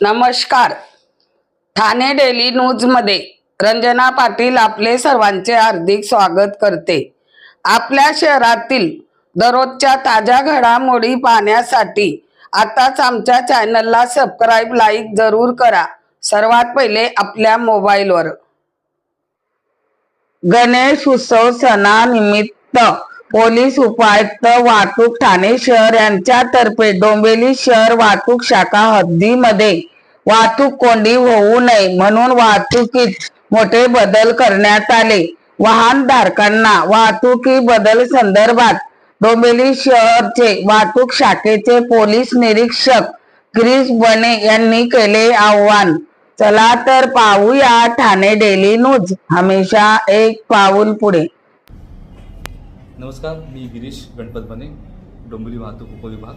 नमस्कार. ठाणे डेली न्यूजमध्ये रंजना पाटील आपले सर्वांचे हार्दिक स्वागत करते. आपल्या शहरातील दररोजच्या ताज्या घडामोडी पाहण्यासाठी आताच आमच्या चॅनलला सबस्क्राईब लाईक जरूर करा. सर्वात पहिले आपल्या मोबाईलवर. गणेश उत्सव सणानिमित्त पोलीस उपायुक्त वाहतूक ठाणे शहर यांच्यातर्फे डोंबिवली शहर वाहतूक शाखा हद्दीमध्ये वाहतूक कोंडी होऊ नये म्हणून वाहतुकीत मोठे बदल करण्यात आले. वाहन धारकांना वाहतुकी बदल संदर्भात डोंबिवली शहरचे वाहतूक शाखेचे पोलीस निरीक्षक गिरीश बने यांनी केले आव्हान. चला तर पाहूया ठाणे डेली न्यूज. हमेशा एक पाऊल पुढे. नमस्कार मी गिरीश गणपत बने डोंबिवली वाहतूक उपविभाग.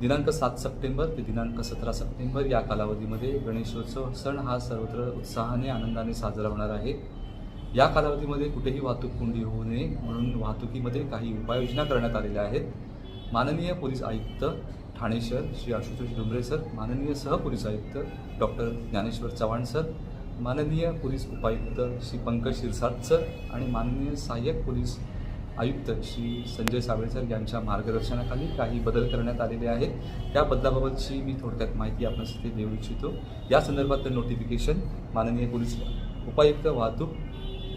दिनांक सात सप्टेंबर ते दिनांक सतरा सप्टेंबर या कालावधीमध्ये गणेशोत्सव सण हा सर्वत्र उत्साहाने आनंदाने साजरा होणार आहे. या कालावधीमध्ये कुठेही वाहतूक कोंडी होऊ नये म्हणून वाहतुकीमध्ये काही उपाययोजना करण्यात आलेल्या आहेत. माननीय पोलीस आयुक्त ठाणे शहर श्री आशुतोष डुंबरे सर माननीय सहपोलीस आयुक्त डॉक्टर ज्ञानेश्वर चव्हाण सर माननीय पोलीस उपायुक्त श्री पंकज शिरसाट सर आणि माननीय सहाय्यक पोलीस आयुक्त श्री संजय साबळे सर यांच्या मार्गदर्शनाखाली काही बदल करण्यात आलेले आहेत. त्या बदलाबाबतची मी थोडक्यात माहिती आपणास इथे देऊ इच्छितो. या संदर्भातलं नोटिफिकेशन माननीय पोलीस उपायुक्त वाहतूक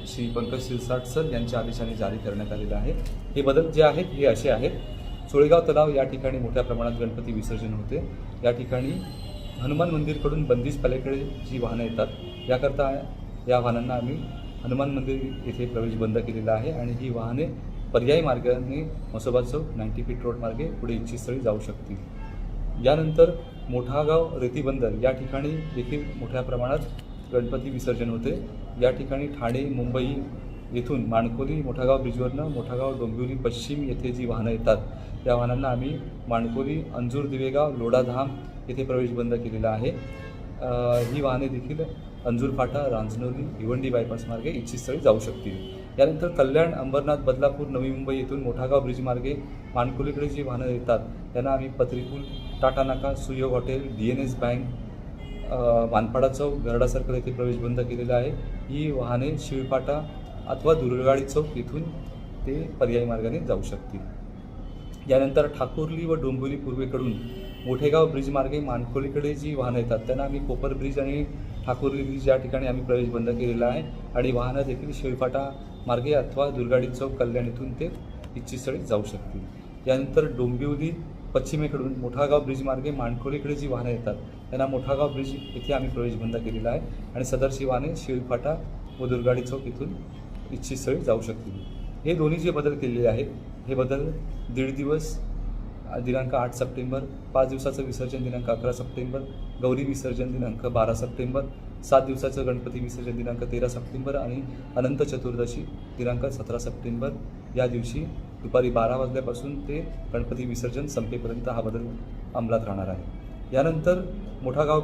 श्री पंकज शिरसाट सर यांच्या आदेशाने जारी करण्यात आलेलं आहे. हे बदल जे आहेत हे असे आहेत. सोळेगाव तलाव या ठिकाणी मोठ्या प्रमाणात गणपती विसर्जन होते. या ठिकाणी हनुमान मंदिरकडून बंदिश पल्याकडे जी वाहनं येतात याकरता या वाहनांना आम्ही हनुमान मंदिर येथे प्रवेश बंद केलेला आहे आणि ही वाहने पर्यायी मार्गाने Masoba Chowk ninety feet road मार्गे पुढे इच्छितस्थळी जाऊ शकतील. यानंतर मोठागाव रेतीबंदर या ठिकाणी देखील मोठ्या प्रमाणात गणपती विसर्जन होते. या ठिकाणी ठाणे मुंबई येथून माणकोली मोठागाव ब्रिजवरनं मोठागाव डोंबिवली पश्चिम येथे जी वाहनं येतात त्या वाहनांना आम्ही माणकोली अंजूर दिवेगाव लोडाधाम येथे प्रवेश बंद केलेला आहे. ही वाहने देखील अंजूर फाटा रांजनोली भिवंडी बायपास मार्गे इच्छितस्थळी जाऊ शकतील. यानंतर कल्याण अंबरनाथ बदलापूर नवी मुंबई येथून मोठागाव ब्रिजमार्गे मानकुलीकडे जी वाहनं येतात त्यांना आम्ही Patripul Tata Naka Suyog hotel D N S bank Wanpada Chowk Garda circle येथे प्रवेश बंद केलेला आहे. ही वाहने शिळपाटा अथवा दुर्गाडी चौक येथून ते पर्यायी मार्गाने जाऊ शकतील. यानंतर ठाकुर्ली व डोंबिवली पूर्वेकडून मोठेगाव ब्रिजमार्गे मानकोलीकडे जी वाहनं येतात त्यांना आम्ही कोपर ब्रिज आणि ठाकुर्ली ब्रिज या ठिकाणी आम्ही प्रवेश बंद केलेला आहे. आणि वाहनं देखील शिळपाटा मार्गे अथवा दुर्गाडी चौक कल्याण इथून ते इच्छितस्थळी जाऊ शकतील. यानंतर डोंबिवली पश्चिमेकडून मोठागाव ब्रिज मार्गे माणकोलीकडे जी वाहनं येतात त्यांना मोठागाव ब्रिज येथे आम्ही प्रवेश बंद केलेला आहे. आणि सदरची वाहने शिळफाटा व दुर्गाडी चौक इथून इच्छितस्थळी जाऊ शकतील. हे दोन्ही जे बदल केलेले आहेत हे बदल दीड दिवस दिनांक आठ सप्टेंबर पाच दिवसाचं विसर्जन दिनांक अकरा सप्टेंबर गौरी विसर्जन दिनांक बारा सप्टेंबर सात दिवसाचं गणपती विसर्जन दिनांक तेरा सप्टेंबर आणि अनंत चतुर्दशी दिनांक सतरा सप्टेंबर. या दिवशी दुपारी बारा वाजल्यापासून ते गणपती विसर्जन संपेपर्यंत हा बदल अंमलात राहणार आहे. यानंतर मोठा गाव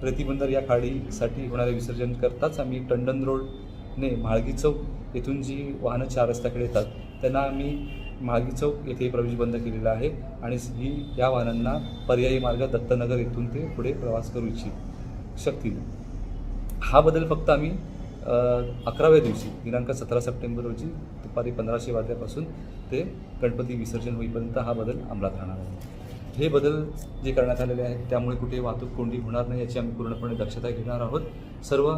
प्रतिबंधर या खाडीसाठी होणारे विसर्जन करताच आम्ही टंडन रोडने म्हाळगी चौक येथून जी वाहनं चार रस्त्याकडे येतात त्यांना आम्ही महागी चौक येथे प्रवेश बंद केलेला आहे आणि ही या वाहनांना पर्यायी मार्ग दत्तनगर येथून ते पुढे प्रवास करू इच्छित शकतील. हा बदल फक्त आम्ही अकराव्या दिवशी दिनांक सतरा सप्टेंबर रोजी दुपारी पंधराशे वाजल्यापासून ते गणपती विसर्जन होईपर्यंत हा बदल अंमलात राहणार आहे. हे बदल जे करण्यात आलेले आहेत त्यामुळे कुठे वाहतूक कोंडी होणार नाही याची आम्ही पूर्णपणे दक्षता घेणार आहोत. सर्व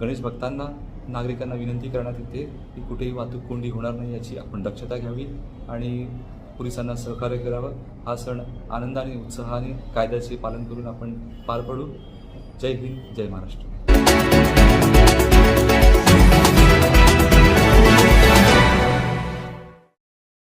गणेश भक्तांना नागरिकांना विनंती करण्यात येते की कुठेही वाहतूक कोंडी होणार नाही याची आपण दक्षता घ्यावी आणि पोलिसांना सहकार्य करावं. हा सण आनंदाने उत्साहाने कायद्याचे पालन करून आपण पार पडू. जय हिंद जय महाराष्ट्र.